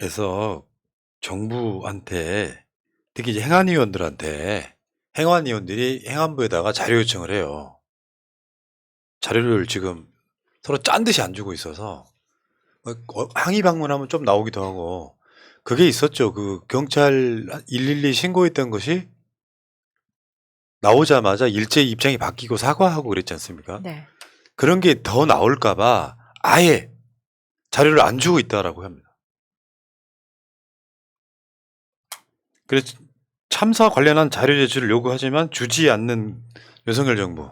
에서 정부한테 특히 이제 행안위원들한테 행안위원들이 행안부에다가 자료 요청을 해요. 자료를 지금 서로 짠 듯이 안 주고 있어서 뭐 어, 항의 방문하면 좀 나오기도 하고 그게 있었죠. 그 경찰 112 신고했던 것이 나오자마자 일제히 입장이 바뀌고 사과하고 그랬지 않습니까? 네. 그런 게 더 나올까봐 아예 자료를 안 주고 있다라고 합니다. 그래서 참사 관련한 자료 제출을 요구하지만 주지 않는 윤석열 정부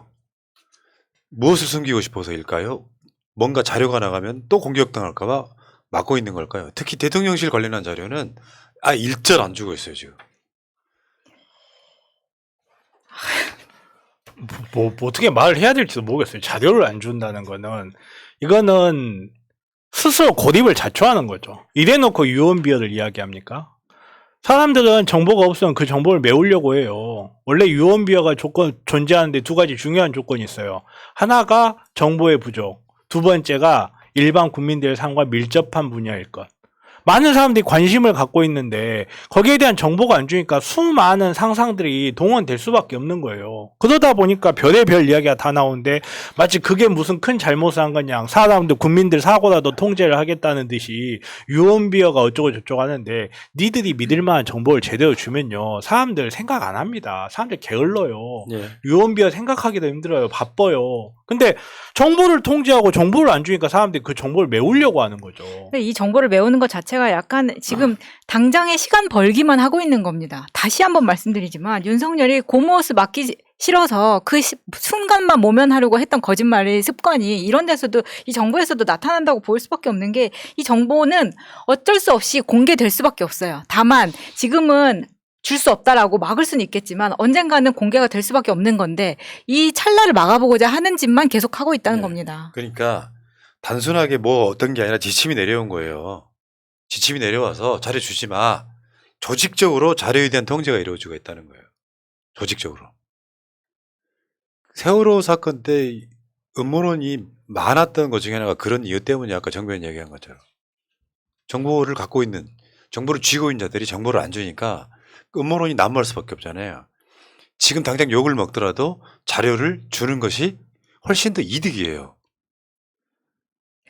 무엇을 숨기고 싶어서일까요? 뭔가 자료가 나가면 또 공격당할까봐 막고 있는 걸까요? 특히 대통령실 관련한 자료는 아 일절 안 주고 있어요 지금. 뭐, 뭐 어떻게 말을 해야 될지도 모르겠어요. 자료를 안 준다는 거는 이거는 스스로 고립을 자초하는 거죠. 이래놓고 유언비어를 이야기합니까? 사람들은 정보가 없으면 그 정보를 메우려고 해요. 원래 유언비어가 조건 존재하는데 두 가지 중요한 조건이 있어요. 하나가 정보의 부족, 두 번째가 일반 국민들의 삶과 밀접한 분야일 것. 많은 사람들이 관심을 갖고 있는데 거기에 대한 정보가 안 주니까 수많은 상상들이 동원될 수밖에 없는 거예요. 그러다 보니까 별의 별 이야기가 다 나오는데 마치 그게 무슨 큰 잘못을 한 거냐. 사람들 국민들 사고라도 통제를 하겠다는 듯이 유언비어가 어쩌고 저쩌고 하는데 니들이 믿을 만한 정보를 제대로 주면요. 사람들 생각 안 합니다. 사람들 게을러요. 예. 유언비어 생각하기도 힘들어요. 바빠요. 근데 정보를 통제하고 정보를 안 주니까 사람들이 그 정보를 메우려고 하는 거죠. 근데 이 정보를 메우는 것 자체가 약간 지금 당장의 시간 벌기만 하고 있는 겁니다. 다시 한번 말씀드리지만 윤석열이 고모스 맡기 싫어서 그 시- 순간만 모면하려고 했던 거짓말의 습관이 이런 데서도 이 정부에서도 나타난다고 볼 수밖에 없는 게 이 정보는 어쩔 수 없이 공개될 수밖에 없어요. 다만 지금은 줄 수 없다라고 막을 수는 있겠지만 언젠가는 공개가 될 수밖에 없는 건데 이 찰나를 막아보고자 하는 짓만 계속 하고 있다는 네. 겁니다. 그러니까 단순하게 뭐 어떤 게 아니라 지침이 내려온 거예요. 지침이 내려와서 자료 주지 마. 조직적으로 자료에 대한 통제가 이루어지고 있다는 거예요. 조직적으로. 세월호 사건 때 음모론이 많았던 것 중에 하나가 그런 이유 때문에 아까 정변 얘기한 것처럼 정보를 갖고 있는 정보를 쥐고 있는 자들이 정보를 안 주니까 음모론이 난무할 수밖에 없잖아요. 지금 당장 욕을 먹더라도 자료를 주는 것이 훨씬 더 이득이에요.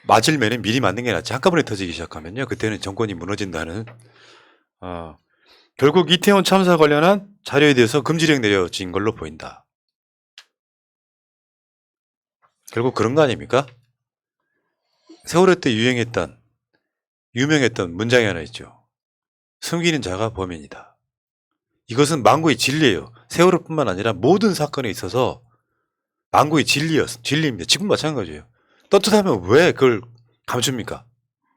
맞을 매는 미리 맞는 게 낫지 한꺼번에 터지기 시작하면요 그때는 정권이 무너진다는 어, 결국 이태원 참사 관련한 자료에 대해서 금지령 내려진 걸로 보인다. 결국 그런 거 아닙니까? 세월호 때 유행했던 유명했던 문장이 하나 있죠. 숨기는 자가 범인이다. 이것은 망고의 진리예요. 세월호뿐만 아니라 모든 사건에 있어서 망고의 진리였, 진리입니다. 지금 마찬가지예요. 떳떳하면 왜 그걸 감춥니까?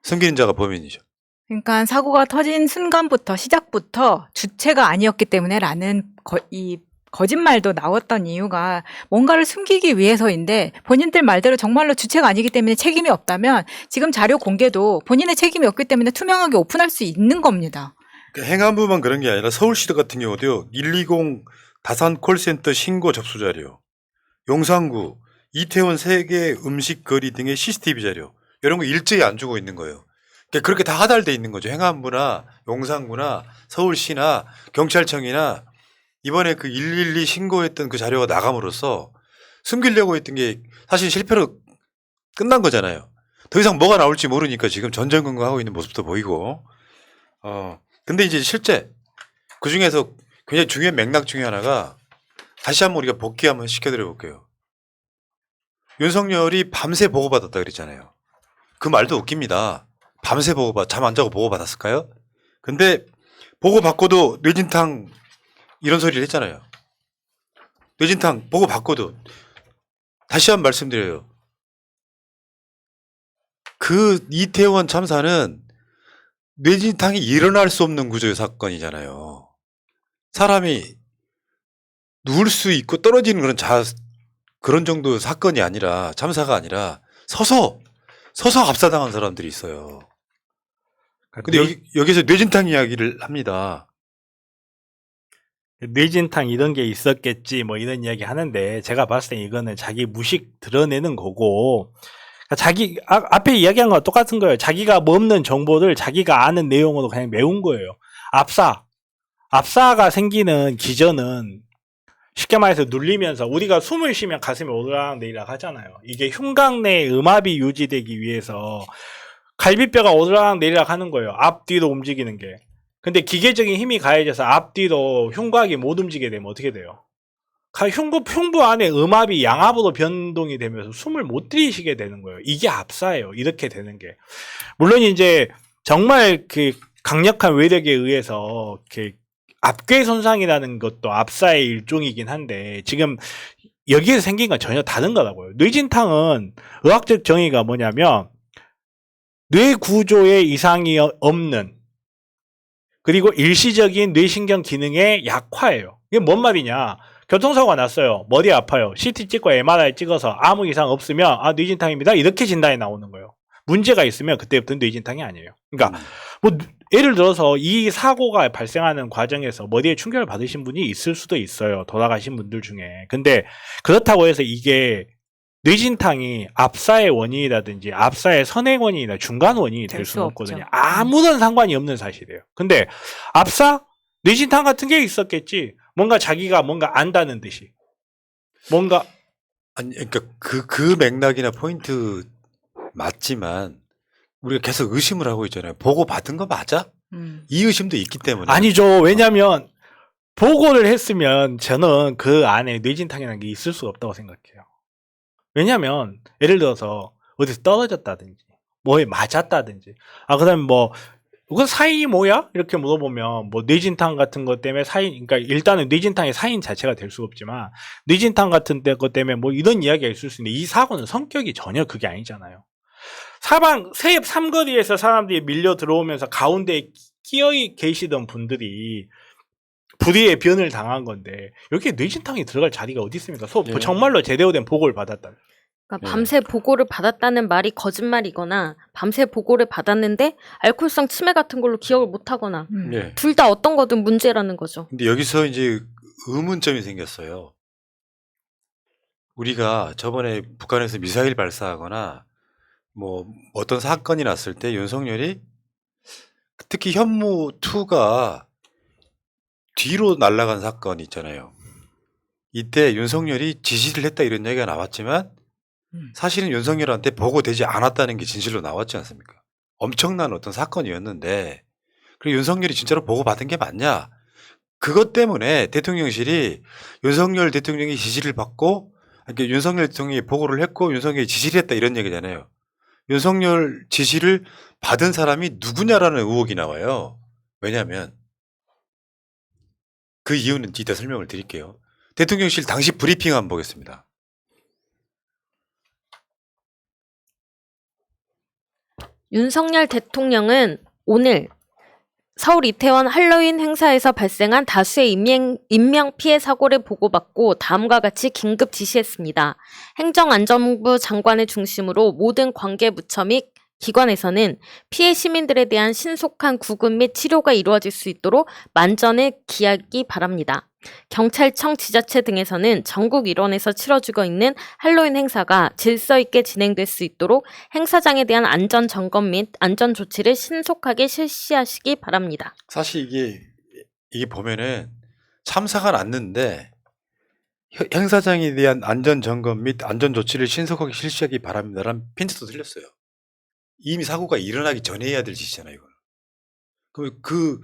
숨기는 자가 범인이죠. 그러니까 사고가 터진 순간부터 시작부터 주체가 아니었기 때문에라는 거, 이 거짓말도 나왔던 이유가 뭔가를 숨기기 위해서인데 본인들 말대로 정말로 주체가 아니기 때문에 책임이 없다면 지금 자료 공개도 본인의 책임이 없기 때문에 투명하게 오픈할 수 있는 겁니다. 그 행안부만 그런 게 아니라 서울시도 같은 경우도요. 120 다산 콜센터 신고 접수 자료, 용산구 이태원 세계 음식 거리 등의 CCTV 자료 이런 거 일제히 안 주고 있는 거예요. 그러니까 그렇게 다 하달돼 있는 거죠. 행안부나 용산구나 서울시나 경찰청이나 이번에 그 112 신고했던 그 자료가 나감으로써 숨기려고 했던 게 사실 실패로 끝난 거잖아요. 더 이상 뭐가 나올지 모르니까 지금 전전긍긍하고 있는 모습도 보이고. 어. 근데 이제 실제 그 중에서 굉장히 중요한 맥락 중에 하나가 다시 한번 우리가 복귀 한번 시켜드려 볼게요. 윤석열이 밤새 보고받았다 그랬잖아요. 그 말도 웃깁니다. 밤새 보고받, 잠 안 자고 보고받았을까요? 근데 보고받고도 뇌진탕 이런 소리를 했잖아요. 뇌진탕 보고받고도 다시 한 번 말씀드려요. 그 이태원 참사는 뇌진탕이 일어날 수 없는 구조의 사건이잖아요. 사람이 누울 수 있고 떨어지는 그런 자 그런 정도의 사건이 아니라 참사가 아니라 서서 서서 압사당한 사람들이 있어요. 근데 여기 여기서 뇌진탕 이야기를 합니다. 뇌진탕 이런 게 있었겠지 뭐 이런 이야기 하는데 제가 봤을 때 이거는 자기 무식 드러내는 거고 자기 아, 앞에 이야기한 거랑 똑같은 거예요. 자기가 뭐 없는 정보를 자기가 아는 내용으로 그냥 메운 거예요. 압사. 압사가 생기는 기전은 쉽게 말해서 눌리면서 우리가 숨을 쉬면 가슴이 오르락 내리락 하잖아요. 이게 흉곽 내 음압이 유지되기 위해서 갈비뼈가 오르락 내리락 하는 거예요. 앞뒤로 움직이는 게. 근데 기계적인 힘이 가해져서 앞뒤로 흉곽이 못 움직이게 되면 어떻게 돼요? 가- 흉부, 흉부 안에 음압이 양압으로 변동이 되면서 숨을 못 들이쉬게 되는 거예요. 이게 압사예요. 이렇게 되는 게. 물론 이제 정말 그 강력한 외력에 의해서 그 압괴 손상이라는 것도 압사의 일종이긴 한데 지금 여기에서 생긴 건 전혀 다른 거라고요. 뇌진탕은 의학적 정의가 뭐냐면 뇌 구조에 이상이 어- 없는 그리고 일시적인 뇌신경 기능의 약화예요. 이게 뭔 말이냐? 교통사고가 났어요. 머리 아파요. CT 찍고 MRI 찍어서 아무 이상 없으면 아 뇌진탕입니다. 이렇게 진단이 나오는 거예요. 문제가 있으면 그때부터 뇌진탕이 아니에요. 그러니까 뭐 예를 들어서 이 사고가 발생하는 과정에서 머리에 충격을 받으신 분이 있을 수도 있어요. 돌아가신 분들 중에. 근데 그렇다고 해서 이게 뇌진탕이 압사의 원인이라든지 압사의 선행 원인이나 중간 원인이 될될 수는 수 없거든요. 없죠. 아무런 상관이 없는 사실이에요. 근데 압사 뇌진탕 같은 게 있었겠지. 뭔가 자기가 뭔가 안다는 듯이. 뭔가 아니 그러니까 그 그 맥락이나 포인트 맞지만 우리가 계속 의심을 하고 있잖아요. 보고 받은 거 맞아? 음. 이 의심도 있기 때문에 아니죠. 왜냐면 보고를 했으면 저는 그 안에 뇌진탕이라는 게 있을 수가 없다고 생각해요. 왜냐면 예를 들어서 어디서 떨어졌다든지 뭐에 맞았다든지 아 그다음에 뭐 이거 사인이 뭐야? 이렇게 물어보면 뭐 뇌진탕 같은 것 때문에 사인 그러니까 일단은 뇌진탕의 사인 자체가 될 수가 없지만 뇌진탕 같은 데것 때문에 뭐 이런 이야기가 있을 수 있는데 이 사고는 성격이 전혀 그게 아니잖아요. 사방 세 삼거리에서 사람들이 밀려 들어오면서 가운데에 끼어 계시던 분들이 불의의 변을 당한 건데 여기에 뇌진탕이 들어갈 자리가 어디 있습니까? 소- 예. 정말로 제대로 된 보고를 받았다. 그러니까 네. 밤새 보고를 받았다는 말이 거짓말이거나 밤새 보고를 받았는데 알코올성 치매 같은 걸로 기억을 못 하거나 음. 예. 둘다 어떤 거든 문제라는 거죠. 근데 여기서 이제 의문점이 생겼어요. 우리가 저번에 북한에서 미사일 발사하거나 뭐 어떤 사건이 났을 때 윤석열이 특히 현무 2가 뒤로 날아간 사건 있잖아요. 이때 윤석열이 지시를 했다 이런 얘기가 나왔지만 음. 사실은 윤석열한테 보고되지 않았다는 게 진실로 나왔지 않습니까? 엄청난 어떤 사건이었는데 그리고 윤석열이 진짜로 보고받은 게 맞냐? 그것 때문에 대통령실이 윤석열 대통령이 지시를 받고 그러니까 윤석열 대통령이 보고를 했고 윤석열이 지시를 했다 이런 얘기잖아요. 윤석열 지시를 받은 사람이 누구냐라는 의혹이 나와요. 왜냐하면 그 이유는 이따 설명을 드릴게요. 대통령실 당시 브리핑 한번 보겠습니다. 윤석열 대통령은 오늘 서울 이태원 할로윈 행사에서 발생한 다수의 인명, 인명 피해 사고를 보고받고 다음과 같이 긴급 지시했습니다. 행정안전부 장관을 중심으로 모든 관계 부처 및 기관에서는 피해 시민들에 대한 신속한 구급 및 치료가 이루어질 수 있도록 만전을 기하기 바랍니다. 경찰청, 지자체 등에서는 전국 일원에서 치러지고 있는 할로윈 행사가 질서 있게 진행될 수 있도록 행사장에 대한 안전 점검 및 안전 조치를 신속하게 실시하시기 바랍니다. 사실 이게 이게 보면은 참사가 났는데 혀- 행사장에 대한 안전 점검 및 안전 조치를 신속하게 실시하기 바랍니다라는 핀트도 틀렸어요. 이미 사고가 일어나기 전에 해야 될 짓이잖아요. 그럼 그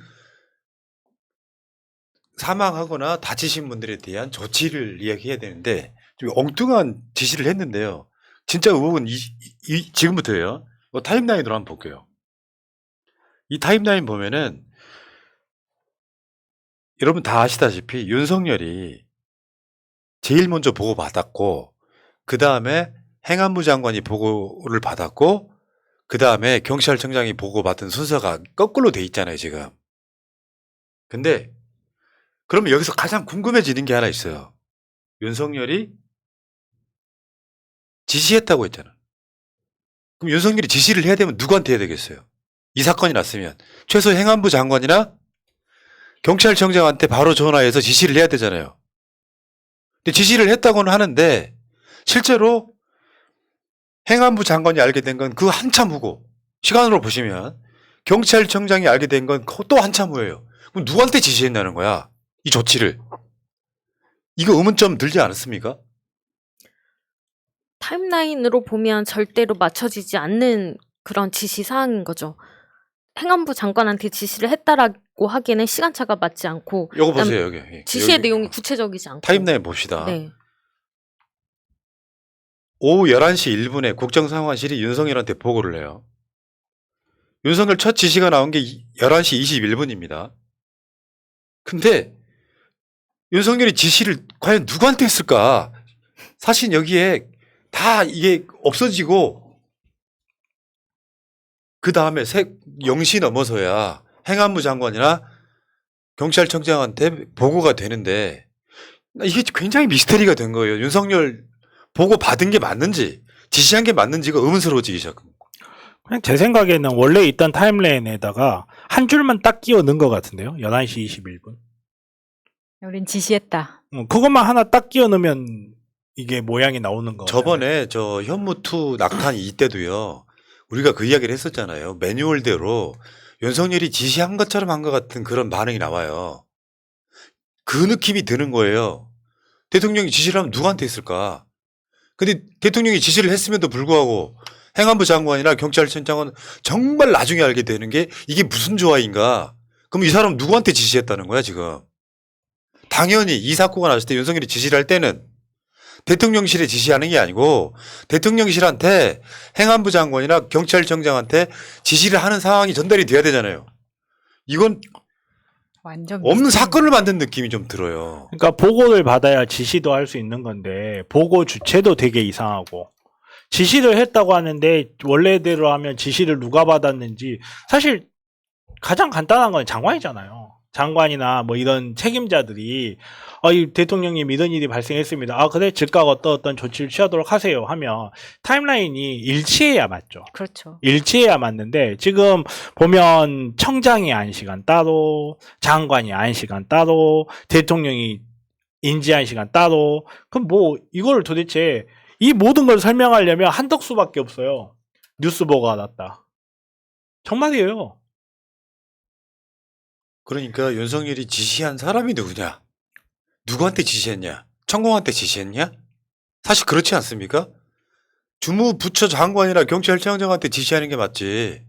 사망하거나 다치신 분들에 대한 조치를 이야기해야 되는데 좀 엉뚱한 지시를 했는데요. 진짜 의혹은 이, 이- 지금부터예요. 뭐 타임라인으로 한번 볼게요. 이 타임라인 보면은 여러분 다 아시다시피 윤석열이 제일 먼저 보고 받았고 그 다음에 행안부 장관이 보고를 받았고 그 다음에 경찰청장이 보고 받은 순서가 거꾸로 돼 있잖아요 지금. 근데 그러면 여기서 가장 궁금해지는 게 하나 있어요. 윤석열이 지시했다고 했잖아. 그럼 윤석열이 지시를 해야 되면 누구한테 해야 되겠어요? 이 사건이 났으면 최소 행안부 장관이나 경찰청장한테 바로 전화해서 지시를 해야 되잖아요. 근데 지시를 했다고는 하는데 실제로 행안부 장관이 알게 된 건 그 한참 후고 시간으로 보시면 경찰청장이 알게 된 건 또 한참 후예요. 그럼 누구한테 지시했냐는 거야 이 조치를. 이거 의문점 들지 않았습니까? 타임라인으로 보면 절대로 맞춰지지 않는 그런 지시 사항인 거죠. 행안부 장관한테 지시를 했다라고 하기에는 시간차가 맞지 않고 요거 그다음 보세요 여기. 예, 지시의 여기 내용이 구체적이지 않고 타임라인 봅시다. 네. 오후 11시 1분에 국정상황실이 윤석열한테 보고를 해요. 윤석열 첫 지시가 나온 게 11시 21분입니다. 근데 윤석열이 지시를 과연 누구한테 했을까? 사실 여기에 다 이게 없어지고 그 다음에 0시 넘어서야 행안부 장관이나 경찰청장한테 보고가 되는데 이게 굉장히 미스터리가 된 거예요. 윤석열 보고 받은 게 맞는지 지시한 게 맞는지가 의문스러워지기 시작한 거예요. 그냥 제 생각에는 원래 있던 타임라인에다가 한 줄만 딱 끼워 넣은 것 같은데요. 11시 21분. 우린 지시했다. 어, 그것만 하나 딱 끼워 넣으면 이게 모양이 나오는 거. 저번에 저 현무투 낙탄 이때도요. 우리가 그 이야기를 했었잖아요. 매뉴얼대로 윤석열이 지시한 것처럼 한 것 같은 그런 반응이 나와요. 그 느낌이 드는 거예요. 대통령이 지시를 하면 누구한테 했을까? 근데 대통령이 지시를 했음에도 불구하고 행안부 장관이나 경찰청장은 정말 나중에 알게 되는 게 이게 무슨 조화인가? 그럼 이 사람 누구한테 지시했다는 거야, 지금? 당연히 이 사건가 났을 때 윤석열이 지시를 할 때는 대통령실에 지시하는 게 아니고 대통령실한테 행안부 장관이나 경찰청장한테 지시를 하는 상황이 전달이 돼야 되잖아요. 이건 완전 없는. 사건을 만든 느낌이 좀 들어요. 그러니까 보고를 받아야 지시도 할 수 있는 건데 보고 주체도 되게 이상하고 지시를 했다고 하는데 원래대로 하면 지시를 누가 받았는지 사실 가장 간단한 건 장관이잖아요. 장관이나 뭐 이런 책임자들이 아, 이 대통령님 이런 일이 발생했습니다. 아, 그래 즉각 어떤 어떤 조치를 취하도록 하세요 하면 타임라인이 일치해야 맞죠. 그렇죠. 일치해야 맞는데 지금 보면 청장이 안 시간 따로 장관이 안 시간 따로 대통령이 인지한 시간 따로 그럼 뭐 이걸 도대체 이 모든 걸 설명하려면 한덕수밖에 없어요 뉴스 보고가 났다 정말이에요 그러니까 윤석열이 지시한 사람이 누구냐? 누구한테 지시했냐? 천공한테 지시했냐? 사실 그렇지 않습니까? 주무부처 장관이나 경찰청장한테 지시하는 게 맞지.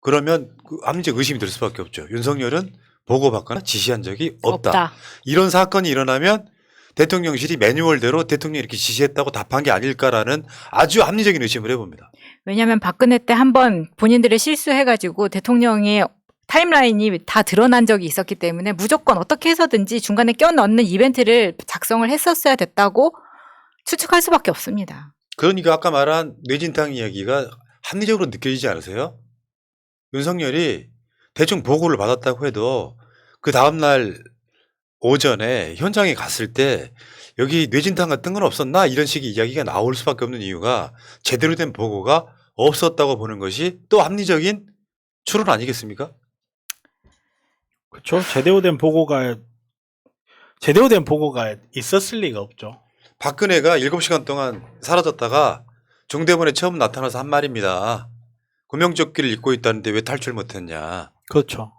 그러면 그 합리적 의심이 들 수밖에 없죠. 윤석열은 보고받거나 지시한 적이 없다. 없다. 이런 사건이 일어나면 대통령실이 매뉴얼대로 대통령이 이렇게 지시했다고 답한 게 아닐까라는 아주 합리적인 의심을 해봅니다. 왜냐하면 박근혜 때 한 번 본인들이 실수해가지고 대통령의 타임라인이 다 드러난 적이 있었기 때문에 무조건 어떻게 해서든지 중간에 껴넣는 이벤트를 작성을 했었어야 됐다고 추측할 수밖에 없습니다. 그러니까 아까 말한 뇌진탕 이야기가 합리적으로 느껴지지 않으세요? 윤석열이 대충 보고를 받았다고 해도 그 다음날 오전에 현장에 갔을 때 여기 뇌진탕 같은 건 없었나? 이런 식의 이야기가 나올 수밖에 없는 이유가 제대로 된 보고가 없었다고 보는 것이 또 합리적인 추론 아니겠습니까? 그렇죠 제대로 된 보고가 제대로 된 보고가 있었을 리가 없죠 박근혜가 7시간 동안 사라졌다가 중대본에 처음 나타나서 한 말입니다. 구명조끼를 입고 있다는데 왜 탈출 못했냐. 그렇죠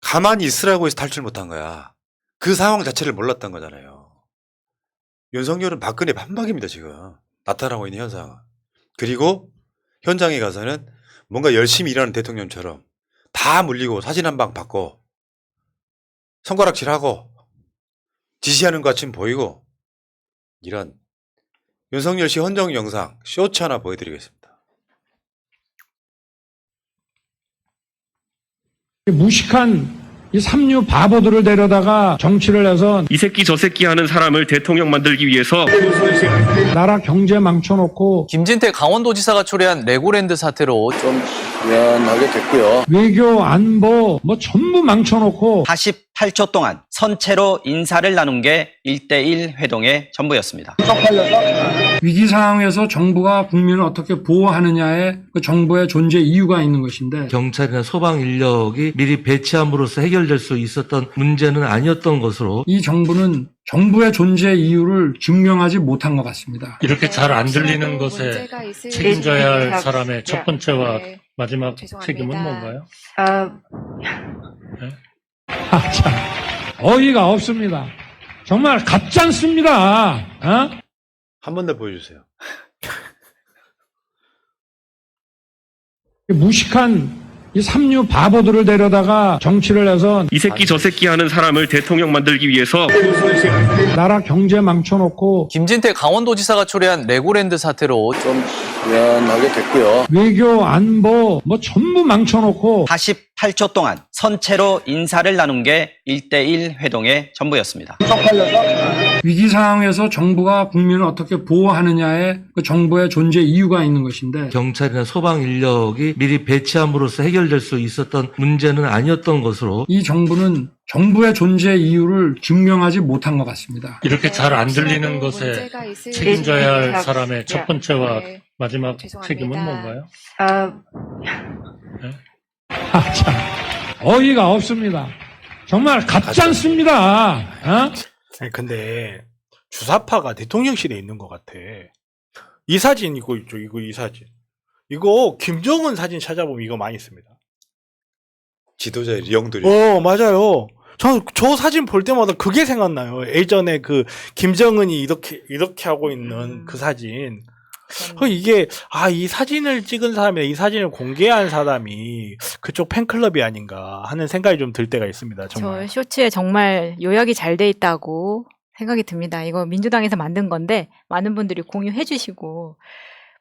가만히 있으라고 해서 탈출 못한 거야. 그 상황 자체를 몰랐던 거잖아요. 윤석열은 박근혜 반박입니다, 지금. 나타나고 있는 현상은. 그리고 현장에 가서는 뭔가 열심히 일하는 대통령처럼 다 물리고 사진 한 방 받고 손가락질하고 지시하는 것 같이 보이고 이런 윤석열 씨 헌정 영상 쇼츠 하나 보여드리겠습니다. 무식한 이 삼류 바보들을 데려다가 정치를 해서 이 새끼 저 새끼 하는 사람을 대통령 만들기 위해서 나라 경제 망쳐놓고 김진태 강원도지사가 초래한 레고랜드 사태로 좀유 연하게 됐고요. 외교, 안보 뭐 전부 망쳐놓고 48초 동안 선체로 인사를 나눈 게 1대1 회동의 전부였습니다. 위기 상황에서 정부가 국민을 어떻게 보호하느냐에 그 정부의 존재 이유가 있는 것인데 경찰이나 소방 인력이 미리 배치함으로써 해결될 수 있었던 문제는 아니었던 것으로 이 정부는 정부의 존재 이유를 증명하지 못한 것 같습니다. 이렇게 잘 안 들리는 것에 책임져야 할 사람의 첫 번째와 마지막 책임은 뭔가요? 아, 참. 어이가 없습니다. 정말 가짠습니다. 어? 한 번 더 보여주세요. 무식한 이 삼류 바보들을 데려다가 정치를 해서 이 새끼 저 새끼 하는 사람을 대통령 만들기 위해서 나라 경제 망쳐놓고 김진태 강원도지사가 초래한 레고랜드 사태로 좀유 연하게 됐고요. 외교, 안보 뭐 전부 망쳐놓고 48초 동안 선체로 인사를 나눈 게 1대1 회동의 전부였습니다. 위기 상황에서 정부가 국민을 어떻게 보호하느냐에 그 정부의 존재 이유가 있는 것인데 경찰이나 소방 인력이 미리 배치함으로써 해결될 수 있었던 문제는 아니었던 것으로 이 정부는 정부의 존재 이유를 증명하지 못한 것 같습니다. 이렇게 잘 안 들리는 것에 책임져야 할 사람의 첫 번째와 마지막 책임은 뭔가요? 아, 참. 어이가 없습니다. 정말 가짠습니다. 어? 아니, 근데 주사파가 대통령실에 있는 것 같아. 이 사진 이거 있죠. 이거 이 사진. 이거 김정은 사진 찾아보면 이거 많이 씁니다. 지도자의 리형들이. 어 맞아요. 저, 저 사진 볼 때마다 그게 생각나요. 예전에 그 김정은이 이렇게 이렇게 하고 있는 그 사진. 어, 이게 아 이 사진을 찍은 사람이 이 사진을 공개한 사람이 그쪽 팬클럽이 아닌가 하는 생각이 좀 들 때가 있습니다. 정말. 저 쇼츠에 정말 요약이 잘 돼 있다고 생각이 듭니다. 이거 민주당에서 만든 건데 많은 분들이 공유해 주시고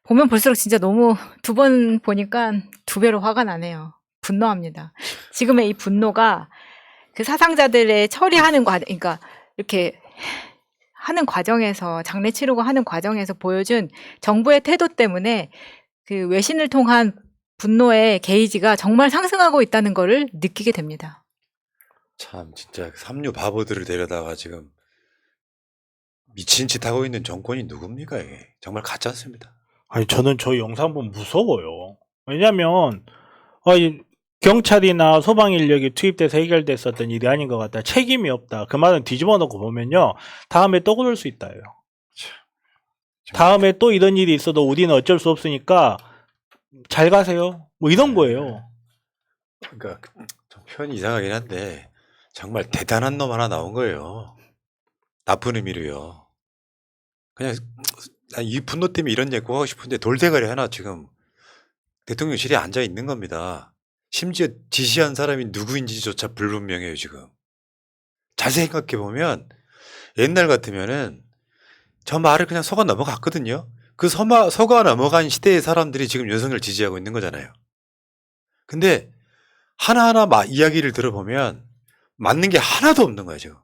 보면 볼수록 진짜 너무 두 번 보니까 두 배로 화가 나네요. 분노합니다. 지금의 이 분노가 그 사상자들의 처리하는 과정, 그러니까 이렇게 하는 과정에서 장례 치르고 하는 과정에서 보여준 정부의 태도 때문에 그 외신을 통한 분노의 게이지가 정말 상승하고 있다는 거를 느끼게 됩니다. 참 진짜 삼류 바보들을 데려다가 지금 미친 짓 하고 있는 정권이 누굽니까 이게 정말 가짜 않습니다. 아니 저는 저 영상 보면 무서워요. 왜냐면 어, 이 경찰이나 소방 인력이 투입돼서 해결됐었던 일이 아닌 것 같다. 책임이 없다. 그 말은 뒤집어 놓고 보면요. 다음에 또 그럴 수 있다요. 다음에 또 이런 일이 있어도 우리는 어쩔 수 없으니까 잘 가세요. 뭐 이런 거예요. 그러니까 좀 표현이 이상하긴 한데 정말 대단한 놈 하나 나온 거예요. 나쁜 의미로요. 그냥 난이 분노 때문에 이런 얘기 하고 싶은데 돌대가리 하나 지금 대통령실에 앉아 있는 겁니다. 심지어 지시한 사람이 누구인지조차 불분명해요 지금. 자세히 생각해 보면 옛날 같으면은 저 말을 그냥 속아 넘어갔거든요. 그 서마, 속아 넘어간 시대의 사람들이 지금 윤석열 지지하고 있는 거잖아요. 근데 하나하나 마, 이야기를 들어보면 맞는 게 하나도 없는 거예요, 지금.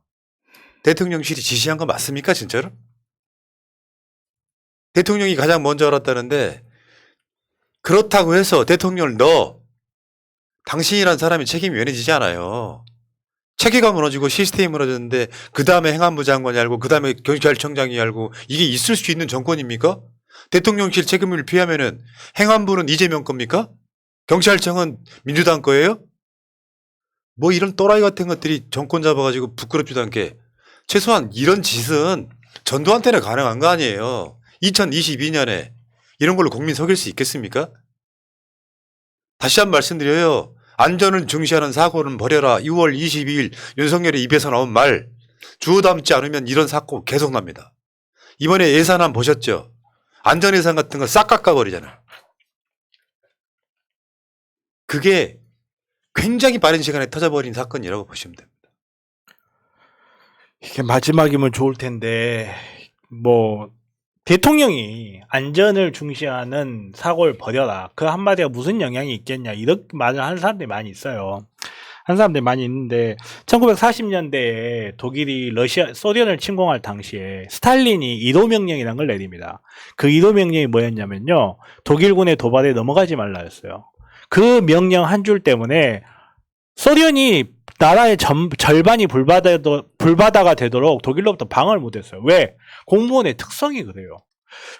대통령실이 지시한 거 맞습니까, 진짜로? 대통령이 가장 먼저 알았다는데 그렇다고 해서 대통령을 너 당신이란 사람이 책임이 면해지지 않아요. 체계가 무너지고 시스템이 무너졌는데 그 다음에 행안부 장관이 알고 그 다음에 경찰청장이 알고 이게 있을 수 있는 정권입니까? 대통령실 책임을 피하면은 행안부는 이재명 겁니까? 경찰청은 민주당 거예요? 뭐 이런 또라이 같은 것들이 정권 잡아가지고 부끄럽지도 않게 최소한 이런 짓은 전두환 때는 가능한 거 아니에요. 2022년에 이런 걸로 국민 속일 수 있겠습니까? 다시 한 번 말씀드려요. 안전을 중시하는 사고는 버려라. 6월 22일 윤석열의 입에서 나온 말. 주워 담지 않으면 이런 사고 계속 납니다. 이번에 예산안 보셨죠? 안전 예산 같은 거 싹 깎아버리잖아요. 그게 굉장히 빠른 시간에 터져버린 사건이라고 보시면 됩니다. 이게 마지막이면 좋을 텐데 뭐 대통령이 안전을 중시하는 사고를 버려라. 그 한마디가 무슨 영향이 있겠냐. 이렇게 말을 하는 사람들이 많이 있어요. 하는 사람들이 많이 있는데 1940년대에 독일이 러시아 소련을 침공할 당시에 스탈린이 1호 명령이라는 걸 내립니다. 그 1호 명령이 뭐였냐면요. 독일군의 도발에 넘어가지 말라였어요. 그 명령 한 줄 때문에 소련이 나라의 전, 절반이 불바다, 불바다가 되도록 독일로부터 방어를 못했어요. 왜? 공무원의 특성이 그래요.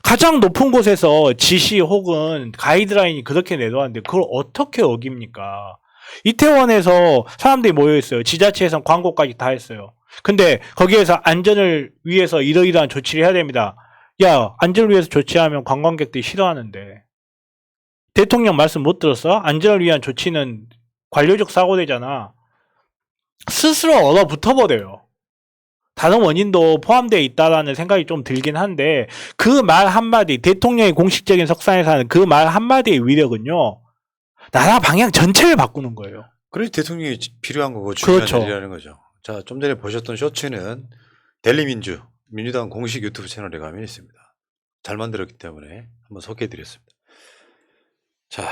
가장 높은 곳에서 지시 혹은 가이드라인이 그렇게 내놓았는데 그걸 어떻게 어깁니까? 이태원에서 사람들이 모여있어요. 지자체에서 광고까지 다 했어요. 근데 거기에서 안전을 위해서 이러이러한 조치를 해야 됩니다. 야, 안전을 위해서 조치하면 관광객들이 싫어하는데. 대통령 말씀 못 들었어? 안전을 위한 조치는 관료적 사고되잖아. 스스로 얼어붙어 버려요. 다른 원인도 포함되어 있다라는 생각이 좀 들긴 한데 그 말 한마디 대통령의 공식적인 석상에서 하는 그 말 한마디의 위력은요. 나라 방향 전체를 바꾸는 거예요. 그래서 대통령이 필요한 거고 중요한 그렇죠. 일이라는 거죠. 자, 좀 전에 보셨던 쇼츠는 델리 민주 민주당 공식 유튜브 채널에 가면 있습니다. 잘 만들었기 때문에 한번 소개해드렸습니다. 자,